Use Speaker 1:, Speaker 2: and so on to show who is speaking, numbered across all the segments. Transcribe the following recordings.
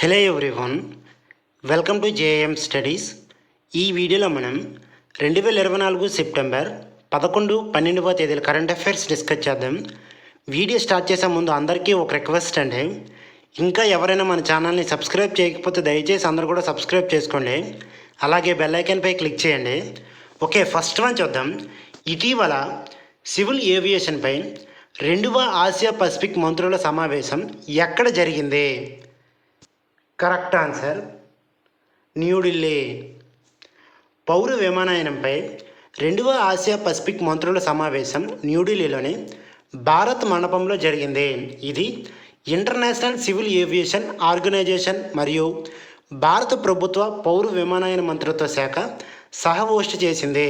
Speaker 1: Hello everyone welcome to JM studies ఈ వీడియోలో మనం రెండు వేల ఇరవై నాలుగు సెప్టెంబర్ పదకొండు పన్నెండవ తేదీల కరెంట్ అఫైర్స్ డిస్కస్ చేద్దాం. వీడియో స్టార్ట్ చేసే ముందు అందరికీ ఒక రిక్వెస్ట్ అండి. ఇంకా ఎవరైనా మన ఛానల్ని సబ్స్క్రైబ్ చేయకపోతే దయచేసి అందరూ కూడా సబ్స్క్రైబ్ చేసుకోండి. అలాగే బెల్ ఐకాన్పై క్లిక్ చేయండి. ఓకే ఫస్ట్ వన్ చూద్దాం. ఇటీవల సివిల్ ఏవియేషన్పై రెండవ ఆసియా పసిఫిక్ మంత్రుల సమావేశం ఎక్కడ జరిగింది? కరెక్ట్ ఆన్సర్ న్యూఢిల్లీ పౌర విమానయానంపై రెండవ ఆసియా పసిఫిక్ మంత్రుల సమావేశం న్యూఢిల్లీలోని భారత్ మండపంలో జరిగింది. ఇది ఇంటర్నేషనల్ సివిల్ ఏవియేషన్ ఆర్గనైజేషన్ మరియు భారత ప్రభుత్వ పౌర విమానయాన మంత్రిత్వ శాఖ సహహోస్ట్ చేసింది.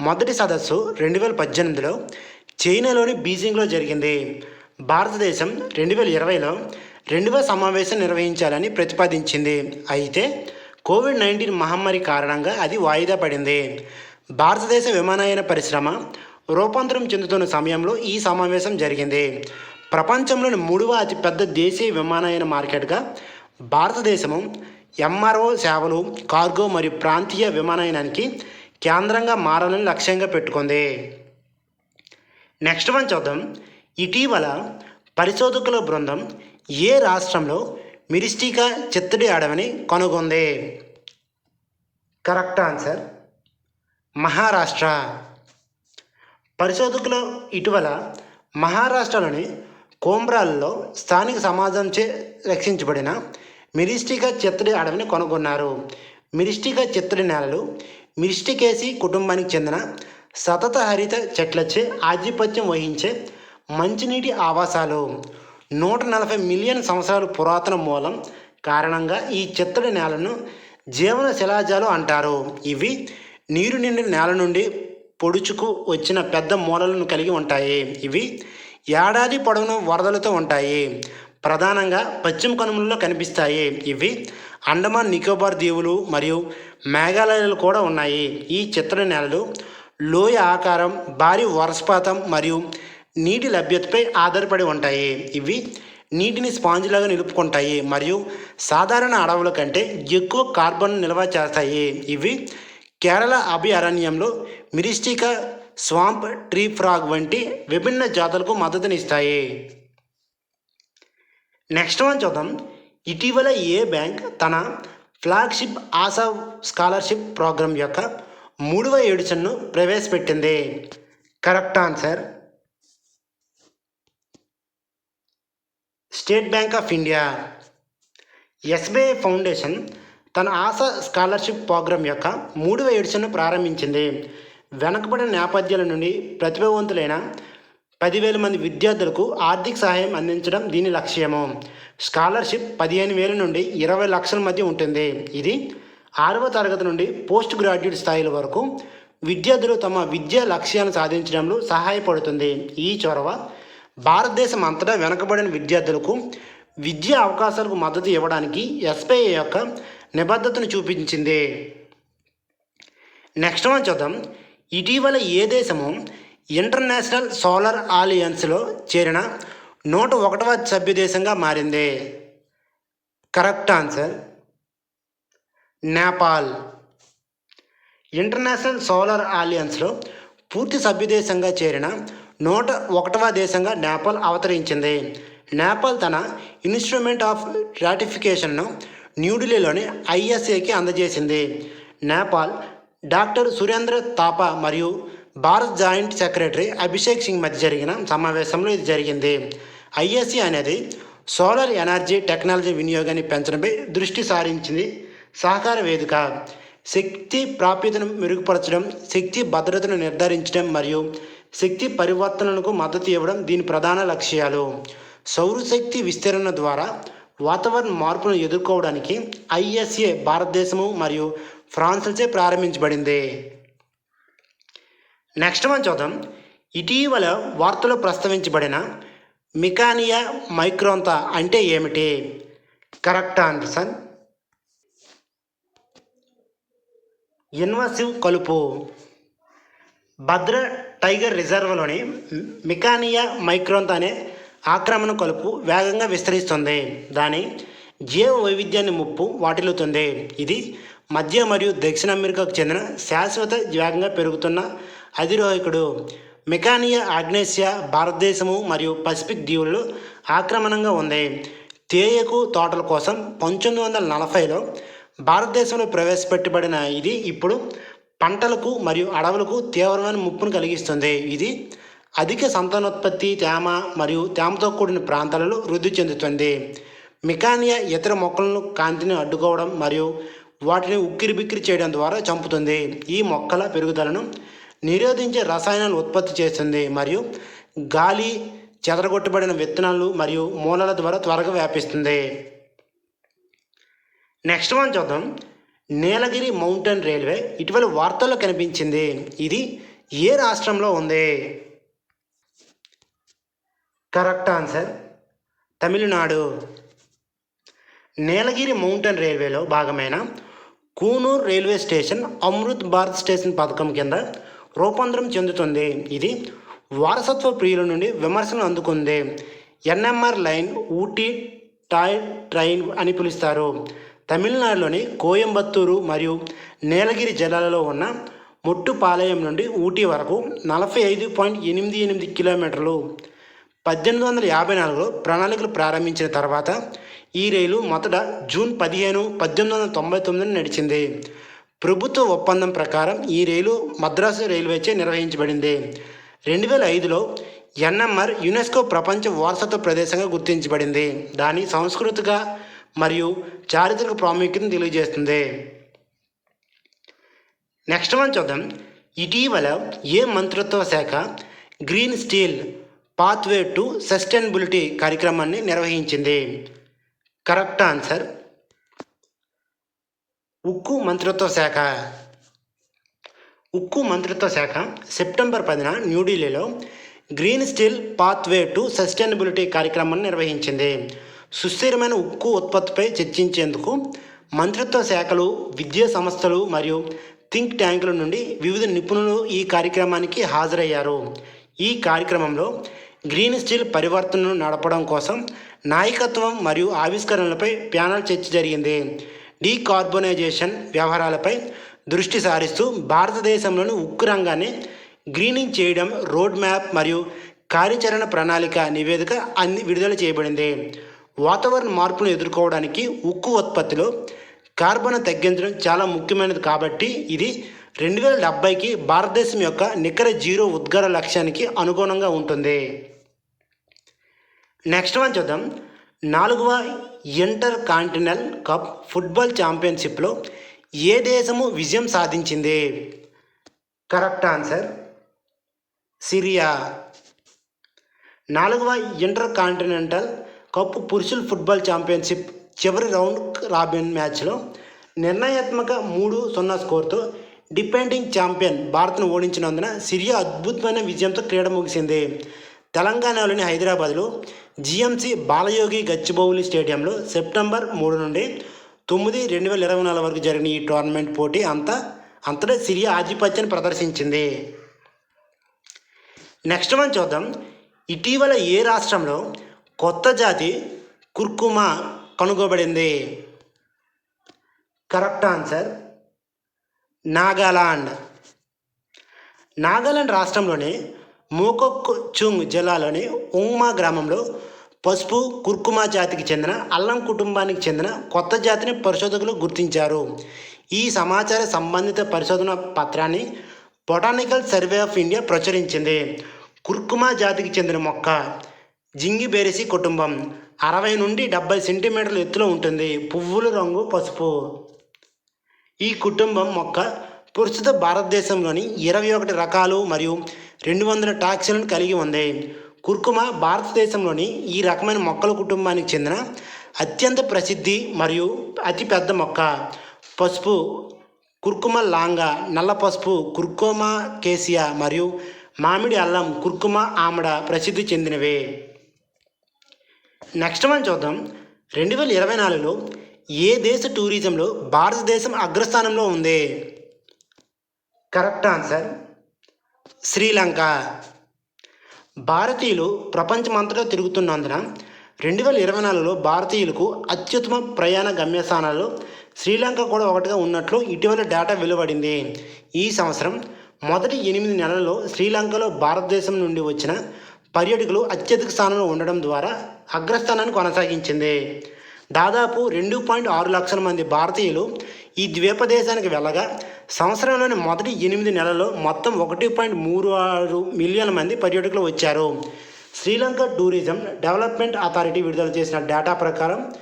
Speaker 1: మొదటి సదస్సు రెండు వేల పద్దెనిమిదిలో చైనాలోని బీజింగ్లో జరిగింది. భారతదేశం రెండు వేల ఇరవైలో రెండవ సమావేశం నిర్వహించాలని ప్రతిపాదించింది. అయితే కోవిడ్ నైన్టీన్ మహమ్మారి కారణంగా అది వాయిదా పడింది. భారతదేశ విమానయాన పరిశ్రమ రూపాంతరం చెందుతున్న సమయంలో ఈ సమావేశం జరిగింది. ప్రపంచంలోని మూడవ అతిపెద్ద దేశీయ విమానయాన మార్కెట్గా భారతదేశము ఎంఆర్ఓ సేవలు కార్గో మరియు ప్రాంతీయ విమానయానానికి కేంద్రంగా మారాలని లక్ష్యంగా పెట్టుకుంది. నెక్స్ట్ వన్ చూద్దాం. ఇటీవల పరిశోధకుల బృందం ఏ రాష్ట్రంలో మిరిస్టికా చిత్తడి అడవిని కనుగొంది? Correct answer Maharashtra. పరిశోధకులు ఇటీవల మహారాష్ట్రలోని కోంబ్రాల్లో స్థానిక సమాజంచే రక్షించబడిన మిరిస్టికా చిత్తడి అడవిని కనుగొన్నారు. మిరిస్టికా చిత్తడి నేలలు మిరిస్టికేసి కుటుంబానికి చెందిన సతత హరిత చెట్లచే ఆధిపత్యం వహించే మంచినీటి ఆవాసాలు. నూట నలభై మిలియన్ సంవత్సరాల పురాతన మూలం కారణంగా ఈ చిత్తడి నేలను జీవన శిలాజాలు అంటారు. ఇవి నీరు నిండిన నేల నుండి పొడుచుకు వచ్చిన పెద్ద మూలలను కలిగి ఉంటాయి. ఇవి ఏడాది పొడవును వరదలతో ఉంటాయి. ప్రధానంగా పశ్చిమ కనుమలలో కనిపిస్తాయి. ఇవి అండమాన్ నికోబార్ దీవులు మరియు మేఘాలయాలు కూడా ఉన్నాయి. ఈ చిత్తడి నేలలు లోయ ఆకారం భారీ వర్షపాతం మరియు నీటి లభ్యతపై ఆధారపడి ఉంటాయి. ఇవి నీటిని స్పాంజ్లాగా నిలుపుకుంటాయి మరియు సాధారణ అడవుల కంటే ఎక్కువ కార్బన్ నిల్వ చేస్తాయి. ఇవి కేరళ అభయారణ్యంలో మిరిస్టికా స్వాంప్ ట్రీ ఫ్రాగ్ వంటి విభిన్న జాతులకు మద్దతునిస్తాయి. నెక్స్ట్ వన్ చూద్దాం. ఇటీవల ఏ బ్యాంక్ తన ఫ్లాగ్షిప్ ఆశా స్కాలర్షిప్ ప్రోగ్రాం యొక్క మూడవ ఎడిషన్ను ప్రవేశపెట్టింది? Correct answer State Bank of India. SBI foundation తన ఆశ స్కాలర్షిప్ ప్రోగ్రాం యొక్క మూడవ ఎడిషన్ను ప్రారంభించింది. వెనకబడిన నేపథ్యాల నుండి ప్రతిభావంతులైన పదివేల మంది విద్యార్థులకు ఆర్థిక సహాయం అందించడం దీని లక్ష్యము. స్కాలర్షిప్ పదిహేను వేల నుండి ఇరవై లక్షల మధ్య ఉంటుంది. ఇది ఆరవ తరగతి నుండి పోస్ట్ గ్రాడ్యుయేట్ స్థాయిల వరకు విద్యార్థులు తమ విద్యా లక్ష్యాలను సాధించడంలో సహాయపడుతుంది. ఈ చొరవ భారతదేశం అంతటా వెనుకబడిన విద్యార్థులకు విద్యా అవకాశాలకు మద్దతు ఇవ్వడానికి ఎస్బీఐ యొక్క నిబద్ధతను చూపించింది. నెక్స్ట్ వన్ చూద్దాం. ఇటీవల ఏ దేశము ఇంటర్నేషనల్ సోలార్ ఆలియన్స్లో చేరిన నూట ఒకటవ సభ్యదేశంగా మారింది? Correct answer Nepal. International solar ఆలియన్స్లో పూర్తి సభ్యదేశంగా చేరిన నూట ఒకటవ దేశంగా నేపాల్ అవతరించింది. నేపాల్ తన ఇన్స్ట్రుమెంట్ ఆఫ్ రాటిఫికేషన్ను న్యూఢిల్లీలోని ఐఎస్ఏకి అందజేసింది. నేపాల్ డాక్టర్ సురేంద్ర తాపా మరియు భారత్ జాయింట్ సెక్రటరీ అభిషేక్ సింగ్ మధ్య జరిగిన సమావేశంలో ఇది జరిగింది. ఐఎస్సి అనేది సోలార్ ఎనర్జీ టెక్నాలజీ వినియోగాన్ని పెంచడంపై దృష్టి సారించింది సహకార వేదిక. శక్తి ప్రాప్యతను మెరుగుపరచడం శక్తి భద్రతను నిర్ధారించడం మరియు శక్తి పరివర్తనకు మద్దతు ఇవ్వడం దీని ప్రధాన లక్ష్యాలు. సౌరశక్తి విస్తరణ ద్వారా వాతావరణ మార్పును ఎదుర్కోవడానికి ఐఎస్ఏ భారతదేశము మరియు ఫ్రాన్స్లచే ప్రారంభించబడింది. నెక్స్ట్ మనం చూద్దాం. ఇటీవల వార్తలో ప్రస్తావించబడిన మికానియా మైక్రోంతా అంటే ఏమిటి? కరెక్ట్ ఆన్సర్ ఇన్వసివ్ కలుపు. భద్ర టైగర్ రిజర్వ్లోని మికానియా మైక్రోంత్ అనే ఆక్రమణ కలుపు వేగంగా విస్తరిస్తుంది. దాని జీవ వైవిధ్యాన్ని ముప్పు వాటిల్లుతుంది. ఇది మధ్య మరియు దక్షిణ అమెరికాకు చెందిన శాశ్వత వేగంగా పెరుగుతున్న అధిరోహకుడు. మెకానియా ఆగ్నేసియా భారతదేశము మరియు పసిఫిక్ దీవుల్లో ఆక్రమణంగా ఉంది. తేయకు తోటల కోసం పంతొమ్మిది వందల నలభైలో భారతదేశంలో ప్రవేశపెట్టబడిన ఇది ఇప్పుడు పంటలకు మరియు అడవులకు తీవ్రమైన ముప్పును కలిగిస్తుంది. ఇది అధిక సంతానోత్పత్తి తేమ మరియు తేమతో కూడిన ప్రాంతాలలో వృద్ధి చెందుతుంది. మికానియా ఇతర మొక్కలను కాంతిని అడ్డుకోవడం మరియు వాటిని ఉక్కిరి బిక్కిరి చేయడం ద్వారా చంపుతుంది. ఈ మొక్కల పెరుగుదలను నిరోధించే రసాయనాలు ఉత్పత్తి చేస్తుంది మరియు గాలి చెదరగొట్టబడిన విత్తనాలు మరియు మూలాల ద్వారా త్వరగా వ్యాపిస్తుంది. నెక్స్ట్ వన్ చూద్దాం. నీలగిరి మౌంటైన్ రైల్వే ఇటీవల వార్తల్లో కనిపించింది. ఇది ఏ రాష్ట్రంలో ఉంది? Correct answer Tamil Nadu. Nilgiri mountain రైల్వేలో భాగమైన Coonoor railway station Amrit Bharat station పథకం కింద రూపాంతరం చెందుతుంది. ఇది వారసత్వ ప్రియుల నుండి విమర్శలు అందుకుంది. NMR line Ooty toy train అని పిలుస్తారు. తమిళనాడులోని కోయంబత్తూరు మరియు నీలగిరి జిల్లాలలో ఉన్న ముట్టుపాలయం నుండి ఊటీ వరకు నలభై ఐదు పాయింట్ ఎనిమిది ఎనిమిది కిలోమీటర్లు పద్దెనిమిది వందల యాభై నాలుగులో ప్రణాళికలు ప్రారంభించిన తర్వాత ఈ రైలు మొదట జూన్ పదిహేను పద్దెనిమిది వందల తొంభై తొమ్మిదిన నడిచింది. ప్రభుత్వ ఒప్పందం ప్రకారం ఈ రైలు మద్రాసు రైల్వేచే నిర్వహించబడింది. రెండు వేల ఐదులో ఎన్ఎంఆర్ యునెస్కో ప్రపంచ వారసత్వ ప్రదేశంగా గుర్తించబడింది. దాని సంస్కృతిగా మరియు చారిత్రక ప్రాముఖ్యతను తెలియజేస్తుంది. నెక్స్ట్ మనం చూద్దాం. ఇటీవల ఏ మంత్రిత్వ శాఖ green steel pathway to sustainability కార్యక్రమాన్ని నిర్వహించింది? కరెక్ట్ ఆన్సర్ ఉక్కు మంత్రిత్వ శాఖ. ఉక్కు మంత్రిత్వ శాఖ సెప్టెంబర్ పదిన న్యూఢిల్లీలో green steel pathway to sustainability కార్యక్రమాన్ని నిర్వహించింది. సుస్థిరమైన ఉక్కు ఉత్పత్తిపై చర్చించేందుకు మంత్రిత్వ శాఖలు విద్యా సంస్థలు మరియు థింక్ ట్యాంకుల నుండి వివిధ నిపుణులు ఈ కార్యక్రమానికి హాజరయ్యారు. ఈ కార్యక్రమంలో గ్రీన్ స్టీల్ పరివర్తనను నడపడం కోసం నాయకత్వం మరియు ఆవిష్కరణలపై ప్యానల్ చర్చ జరిగింది. డీకార్బొనైజేషన్ వ్యవహారాలపై దృష్టి సారిస్తూ భారతదేశంలోని ఉక్కు రంగాన్ని గ్రీనింగ్ చేయడం రోడ్ మ్యాప్ మరియు కార్యాచరణ ప్రణాళిక నివేదిక అంది విడుదల చేయబడింది. వాతావరణ మార్పును ఎదుర్కోవడానికి ఉక్కు ఉత్పత్తిలో కార్బన్ తగ్గించడం చాలా ముఖ్యమైనది కాబట్టి ఇది రెండు వేల డెబ్బైకి భారతదేశం యొక్క నికర జీరో ఉద్గార లక్ష్యానికి అనుగుణంగా ఉంటుంది. నెక్స్ట్ వన్ చూద్దాం. నాలుగవ ఇంటర్ కాంటినెల్ కప్ ఫుట్బాల్ ఛాంపియన్షిప్లో ఏ దేశము విజయం సాధించింది? Correct answer Syria. నాలుగవ ఇంటర్ కాంటినెంటల్ కప్ పురుషుల ఫుట్బాల్ ఛాంపియన్షిప్ చివరి రౌండ్ రాబిన్ మ్యాచ్లో నిర్ణయాత్మక మూడు సున్నా స్కోర్తో డిపెండింగ్ ఛాంపియన్ భారత్ను ఓడించినందున సిరియా అద్భుతమైన విజయంతో క్రీడ ముగిసింది. తెలంగాణలోని హైదరాబాద్లో జిఎంసి బాలయోగి గచ్చిబౌలి స్టేడియంలో సెప్టెంబర్ మూడు నుండి తొమ్మిది రెండు వేల ఇరవై నాలుగు వరకు జరిగిన ఈ టోర్నమెంట్ పోటీ అంతా అంతటా సిరియా ఆధిపత్యాన్ని ప్రదర్శించింది. నెక్స్ట్ మనం చూద్దాం. ఇటీవల ఏ రాష్ట్రంలో కొత్త జాతి కుర్కుమా కనుగొబడింది కరెక్ట్ ఆన్సర్ నాగాలాండ్. నాగాలాండ్ రాష్ట్రంలోని మోకొక్ చుంగ్ జిల్లాలోని ఉమ్మా గ్రామంలో పసుపు కుర్కుమా జాతికి చెందిన అల్లం కుటుంబానికి చెందిన కొత్త జాతిని పరిశోధకులు గుర్తించారు. ఈ సమాచార సంబంధిత పరిశోధన పత్రాన్ని బొటానికల్ సర్వే ఆఫ్ ఇండియా ప్రచురించింది. కుర్కుమా జాతికి చెందిన మొక్క జింగిబెరిసి కుటుంబం. అరవై నుండి డెబ్బై సెంటీమీటర్ల ఎత్తులో ఉంటుంది. పువ్వుల రంగు పసుపు. ఈ కుటుంబం మొక్క ప్రస్తుత భారతదేశంలోని ఇరవై ఒకటి రకాలు మరియు రెండు వందల టాక్సీలను కలిగి ఉంది. కుర్కుమ భారతదేశంలోని ఈ రకమైన మొక్కల కుటుంబానికి చెందిన అత్యంత ప్రసిద్ధి మరియు అతి పెద్ద మొక్క. పసుపు కుర్కుమ లాంగా నల్ల పసుపు కుర్కుమా కేసియా మరియు మామిడి అల్లం కుర్కుమ ఆమడ ప్రసిద్ధి చెందినవే. నెక్స్ట్ మనం చూద్దాం. రెండు వేల ఇరవై నాలుగులో ఏ దేశ టూరిజంలో భారతదేశం అగ్రస్థానంలో ఉంది? Correct answer Sri Lanka. భారతీయులు ప్రపంచమంతటా తిరుగుతున్నందున రెండు వేల ఇరవై నాలుగులో భారతీయులకు అత్యుత్తమ ప్రయాణ గమ్యస్థానాలు శ్రీలంక కూడా ఒకటిగా ఉన్నట్లు ఇటీవల డేటా వెలువడింది. ఈ సంవత్సరం మొదటి ఎనిమిది నెలల్లో శ్రీలంకలో భారతదేశం నుండి వచ్చిన పర్యాటకులు అత్యధిక స్థానంలో ఉండడం ద్వారా అగ్రస్థానాన్ని కొనసాగించింది. దాదాపు రెండు పాయింట్ ఆరు లక్షల మంది భారతీయులు ఈ ద్వీపదేశానికి వెళ్ళగా సంవత్సరంలోని మొదటి ఎనిమిది నెలల్లో మొత్తం ఒకటి పాయింట్ మూడు ఆరు మిలియన్ల మంది పర్యాటకులు వచ్చారు. శ్రీలంక టూరిజం డెవలప్మెంట్ అథారిటీ విడుదల చేసిన డేటా ప్రకారం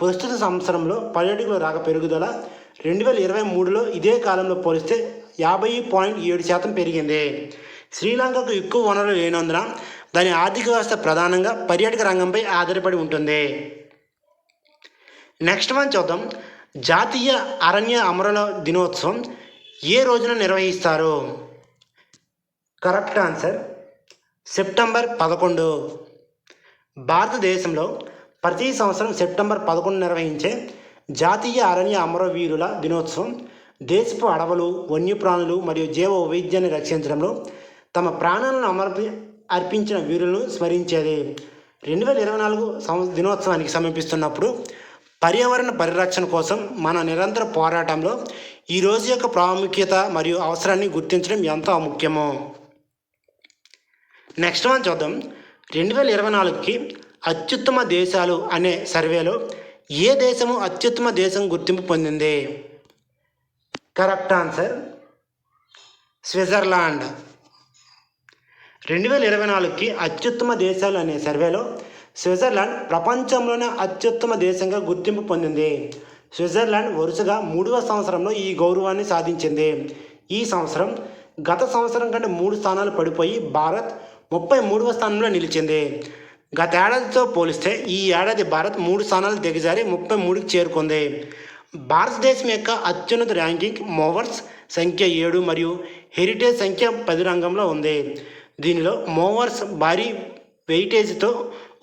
Speaker 1: ప్రస్తుత సంవత్సరంలో పర్యాటకుల రాక పెరుగుదల రెండు వేల ఇరవై మూడులో ఇదే కాలంలో పోలిస్తే యాభై పాయింట్ ఏడు శాతం పెరిగింది. శ్రీలంకకు ఎక్కువ వనరులు లేనందున దాని ఆర్థిక వ్యవస్థ ప్రధానంగా పర్యాటక రంగంపై ఆధారపడి ఉంటుంది. నెక్స్ట్ వన్ చూద్దాం. జాతీయ అరణ్య అమరుల దినోత్సవం ఏ రోజున నిర్వహిస్తారు? కరెక్ట్ ఆన్సర్ సెప్టెంబర్ పదకొండు. భారతదేశంలో ప్రతి సంవత్సరం సెప్టెంబర్ పదకొండు నిర్వహించే జాతీయ అరణ్య అమరవీరుల దినోత్సవం దేశపు అడవులు వన్యప్రాణులు మరియు జీవ వైవిధ్యాన్ని రక్షించడంలో తమ ప్రాణాలను అమర్పి అర్పించిన వీరులను స్మరించేది. రెండు వేల ఇరవై నాలుగు సంవ దినోత్సవానికి సమీపిస్తున్నప్పుడు పర్యావరణ పరిరక్షణ కోసం మన నిరంతర పోరాటంలో ఈ రోజు యొక్క ప్రాముఖ్యత మరియు అవసరాన్ని గుర్తించడం ఎంతో ముఖ్యమో. నెక్స్ట్ వన్ చూద్దాం. రెండు వేల ఇరవై నాలుగుకి అత్యుత్తమ దేశాలు అనే సర్వేలో ఏ దేశము అత్యుత్తమ దేశం గుర్తింపు పొందింది? Correct answer Switzerland. రెండు వేల ఇరవై నాలుగుకి అత్యుత్తమ దేశాలు అనే సర్వేలో స్విట్జర్లాండ్ ప్రపంచంలోనే అత్యుత్తమ దేశంగా గుర్తింపు పొందింది. స్విట్జర్లాండ్ వరుసగా మూడవ సంవత్సరంలో ఈ గౌరవాన్ని సాధించింది. ఈ సంవత్సరం గత సంవత్సరం కంటే మూడు స్థానాలు పడిపోయి భారత్ ముప్పై మూడవ స్థానంలో నిలిచింది. గత ఏడాదితో పోలిస్తే ఈ ఏడాది భారత్ మూడు స్థానాలు దిగజారి ముప్పై మూడుకి చేరుకుంది. భారతదేశం యొక్క అత్యున్నత ర్యాంకింగ్ మోవర్స్ సంఖ్య ఏడు మరియు హెరిటేజ్ సంఖ్య పది రంగంలో ఉంది. దీనిలో మోవర్స్ భారీ వెయిటేజ్తో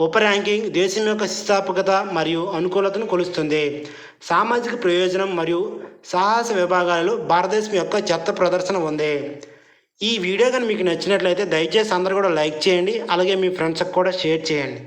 Speaker 1: ఉప ర్యాంకింగ్ దేశం యొక్క స్థాపకత మరియు అనుకూలతను కొలుస్తుంది. సామాజిక ప్రయోజనం మరియు సాహస విభాగాలలో భారతదేశం యొక్క చెత్త ప్రదర్శన ఉంది. ఈ వీడియో కానీ మీకు నచ్చినట్లయితే దయచేసి అందరూ కూడా లైక్ చేయండి. అలాగే మీ ఫ్రెండ్స్కి కూడా షేర్ చేయండి.